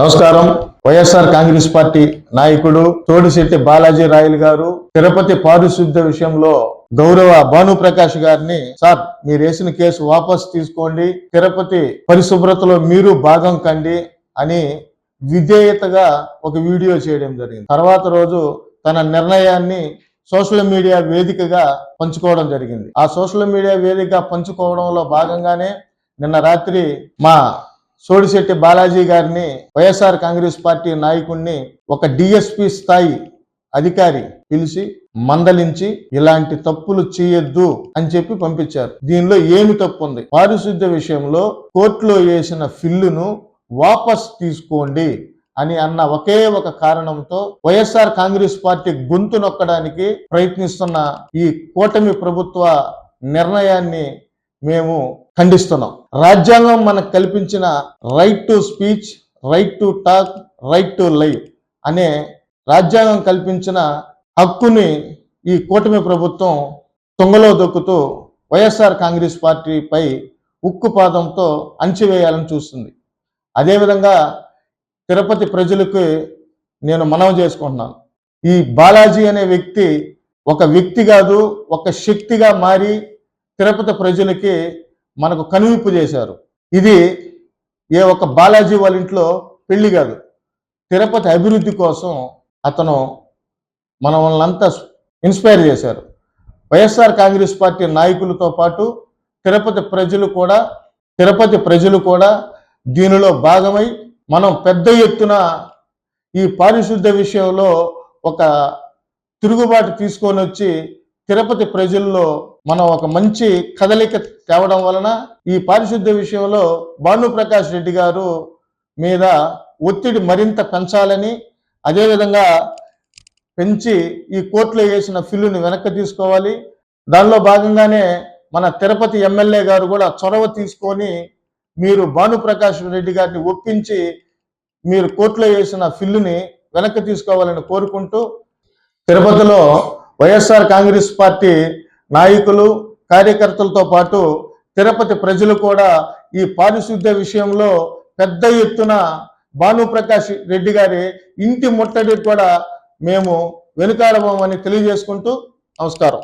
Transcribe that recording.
నమస్కారం. వైఎస్ఆర్ కాంగ్రెస్ పార్టీ నాయకుడు తోడిశెట్టి బాలాజీ రాయలు గారు తిరుపతి పారిశుద్ధ్య విషయంలో గౌరవ భానుప్రకాష్ గారిని సార్ మీరు వేసిన కేసు వాపస్ తీసుకోండి తిరుపతి పరిశుభ్రతలో మీరు భాగం కండి అని విధేయతగా ఒక వీడియో చేయడం జరిగింది. తర్వాత రోజు తన నిర్ణయాన్ని సోషల్ మీడియా వేదికగా పంచుకోవడం జరిగింది. ఆ సోషల్ మీడియా వేదిక పంచుకోవడంలో భాగంగానే నిన్న రాత్రి మా సోడిశెట్టి బాలాజీ గారిని వైఎస్ఆర్ కాంగ్రెస్ పార్టీ నాయకుడిని ఒక డిఎస్పి స్థాయి అధికారి పిలిచి మందలించి ఇలాంటి తప్పులు చేయొద్దు అని చెప్పి పంపించారు. దీనిలో ఏమి తప్పు ఉంది? పారిశుద్ధ్య విషయంలో కోర్టులో వేసిన ఫిల్లును వాపస్ తీసుకోండి అని అన్న ఒకే ఒక కారణంతో వైఎస్ఆర్ కాంగ్రెస్ పార్టీ గొంతు నొక్కడానికి ప్రయత్నిస్తున్న ఈ కూటమి ప్రభుత్వ నిర్ణయాన్ని మేము ఖండిస్తున్నాం. రాజ్యాంగం మనకు కల్పించిన right to speech right to talk right to live అనే రాజ్యాంగం కల్పించిన హక్కుని ఈ కూటమి ప్రభుత్వం తొంగలో దొక్కుతూ వైఎస్ఆర్ కాంగ్రెస్ పార్టీపై ఉక్కుపాదంతో అంచివేయాలని చూస్తుంది. అదేవిధంగా తిరుపతి ప్రజలకు నేను మనవి చేసుకుంటున్నాను. ఈ బాలాజీ అనే వ్యక్తి ఒక వ్యక్తి కాదు ఒక శక్తిగా మారి తిరుపతి ప్రజలకి మనకు కనువిప్పు చేశారు. ఇది ఏ ఒక బాలాజీ వాళ్ళ ఇంట్లో పెళ్ళి కాదు. తిరుపతి అభివృద్ధి కోసం అతను మన వాళ్ళంతా ఇన్స్పైర్ చేశారు. వైఎస్ఆర్ కాంగ్రెస్ పార్టీ నాయకులతో పాటు తిరుపతి ప్రజలు కూడా తిరుపతి ప్రజలు కూడా దీనిలో భాగమై మనం పెద్ద ఎత్తున ఈ పారిశుద్ధ విషయంలో ఒక తిరుగుబాటు తీసుకొని వచ్చి తిరుపతి ప్రజల్లో మనం ఒక మంచి కదలిక తేవడం వలన ఈ పారిశుద్ధ్య విషయంలో భానుప్రకాష్ రెడ్డి గారు మీద ఒత్తిడి మరింత పెంచాలని అదేవిధంగా పెంచి ఈ కోర్టులో వేసిన ఫిల్లుని వెనక్కి తీసుకోవాలి. దానిలో భాగంగానే మన తిరుపతి ఎమ్మెల్యే గారు కూడా చొరవ తీసుకొని మీరు భానుప్రకాష్ రెడ్డి గారిని ఒప్పించి మీరు కోర్టులో వేసిన ఫిల్లుని వెనక్కి తీసుకోవాలని కోరుకుంటూ తిరుపతిలో వైఎస్ఆర్ కాంగ్రెస్ పార్టీ నాయకులు కార్యకర్తలతో పాటు తిరుపతి ప్రజలు కూడా ఈ పారిశుద్ధ్య విషయంలో పెద్ద ఎత్తున భానుప్రకాష్ రెడ్డి గారి ఇంటి ముట్టడి కూడా మేము వెనుకాడమని తెలియజేసుకుంటూ నమస్కారం.